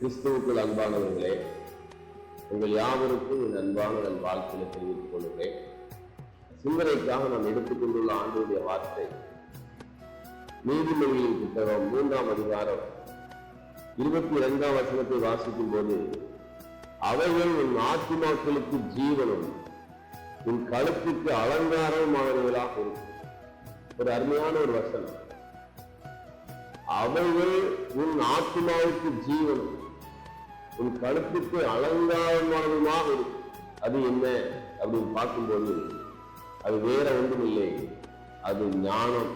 கிறிஸ்துவுக்குள் அன்பானவர்களே உங்கள் யாவருக்கும் என் அன்பான என் வாழ்க்கையை தெரிவித்துக் கொள்கிறேன். சிந்தனைக்காக நாம் எடுத்துக்கொண்டுள்ள ஆண்டுடைய வார்த்தை நீதிமொழியின் புத்தகம் மூன்றாம் அதிகாரம் இருபத்தி இரண்டாம் வசனத்தை வாசிக்கும் போது அவைகள் உன் ஆத்மாக்களுக்கு ஜீவனும் உன் கழுத்துக்கு அலங்காரமானவர்களாக இருக்கும். ஒரு அருமையான ஒரு வசனம். அவைகள் உன் ஆத்மாவுக்கு ஜீவனும். உன் கழுத்துக்கு அலங்காரமானதுமாக இருக்கும் அது என்ன? அப்படின்னு பார்க்கும்போது அது வேற ஒன்றும் இல்லை அது ஞானம்.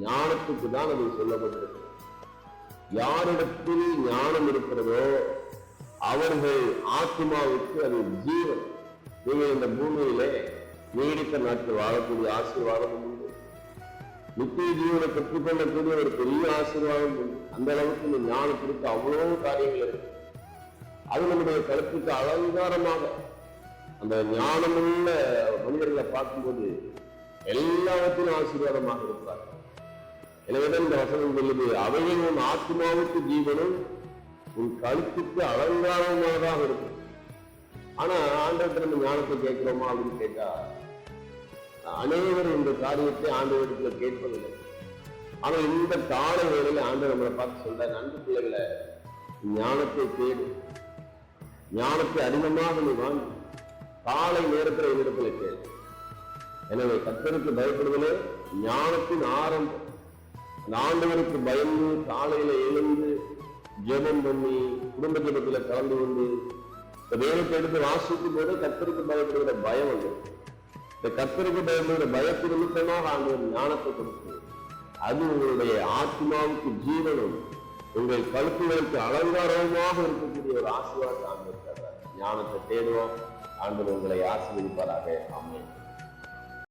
ஞானத்துக்கு தான் அது சொல்லப்பட்டிருக்கு யாரிடத்தில் ஞானம் இருக்கிறதோ அவர்கள் ஆத்மாவுக்கு அது ஜீவன். நீங்கள் இந்த பூமியிலே நீடித்த நாட்கள் வாழக்கூடிய ஆசீர்வாதம் உண்டு. நித்திய ஜீவனை பெற்றுக்கொள்ளக்கூடிய ஒரு பெரிய ஆசீர்வாதம் அந்த அளவுக்கு இந்த ஞானத்திற்கு அவ்வளவு காரியங்கள் இருக்கு. அது நம்முடைய கருத்துக்கு அலங்காரமாக. அந்த ஞானமுள்ள மனிதர்களை பார்க்கும்போது எல்லாவற்றிலும் ஆசீர்வாதமாக இருக்கிறார் எனவேதான் இந்த வசனம் சொல்லுது அவைகள் உன் ஆத்மாவுக்கு ஜீவனும் உன் கழுத்துக்கு அலங்காரமானதாக இருக்கும். ஆனா ஆண்டவர்கிட்ட நம்ம ஞானத்தை கேட்கிறோமா அப்படின்னு கேட்டா அனைவரும் இந்த காரியத்தை ஆண்டவரிடத்துல கேட்பதில்லை. ஆனா இந்த கால வேளையில் ஆண்டு நம்மளை பார்த்து சொல்றாரு அன்பு பிள்ளைகளை ஞானத்தை தேடு. ஞானத்தை அதிகமாக நீ வாங்கி. காலை நேரத்தில் என்னிடத்துல கேள். எனவே கத்தருக்கு பயப்படுதலே ஞானத்தின் ஆரம்பம். அந்த ஆண்டவருக்கு பயந்து காலையில எழுந்து ஜெபம் பண்ணி குடும்ப ஜெபத்துல கலந்து கொண்டு இந்த வேலைக்கு எடுத்து வாசிக்கும் போது கத்தருக்கு பயப்படுகிற பயம் வந்துடும் இந்த கத்தருக்கு பயந்து பயத்து நிமித்தமாக ஆண்டவர் ஞானத்தை கொடுத்து அது உங்களுடைய ஆத்மாவுக்கு ஜீவனும் உங்கள் கழுத்துகளுக்கு அலங்காரமாக இருக்கக்கூடிய ஒரு ஆசீர்வாதத்தை ஆண்டவர் ஞானத்தை தேடுவோம். ஆண்டு உங்களை ஆசீர்வதிப்பாராக. அமையும்